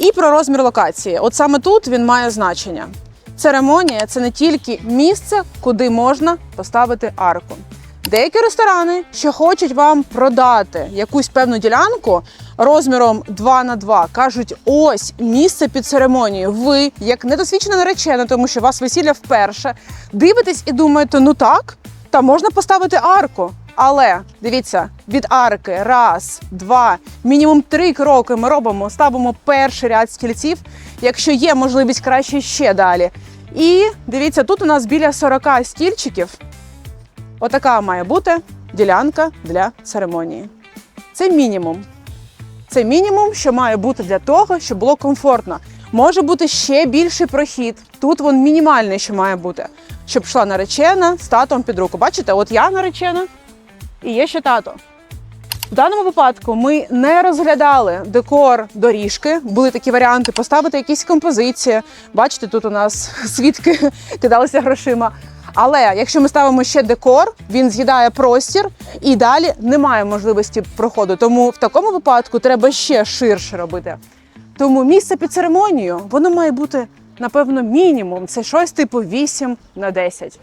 І про розмір локації. От саме тут він має значення. Церемонія це не тільки місце, куди можна поставити арку. Деякі ресторани, що хочуть вам продати якусь певну ділянку розміром 2 на 2, кажуть: ось місце під церемонією. Ви, як недосвідчена наречена, тому що у вас весілля вперше, дивитесь і думаєте, ну так, та можна поставити арку. Але дивіться, від арки раз, два, мінімум три кроки ми робимо, ставимо перший ряд стільців. Якщо є можливість краще ще далі. І дивіться, тут у нас біля 40 стільчиків. Отака має бути ділянка для церемонії. Це мінімум. Це мінімум, що має бути для того, щоб було комфортно. Може бути ще більший прохід. Тут він мінімальний, що має бути, щоб йшла наречена з татом під руку. Бачите, от я наречена і є ще тато. В даному випадку ми не розглядали декор доріжки. Були такі варіанти поставити якісь композиції. Бачите, тут у нас свідки кидалися грошима. Але якщо ми ставимо ще декор, він з'їдає простір і далі немає можливості проходу. Тому в такому випадку треба ще ширше робити. Тому місце під церемонію воно має бути напевно мінімум. Це щось типу 8 на 10.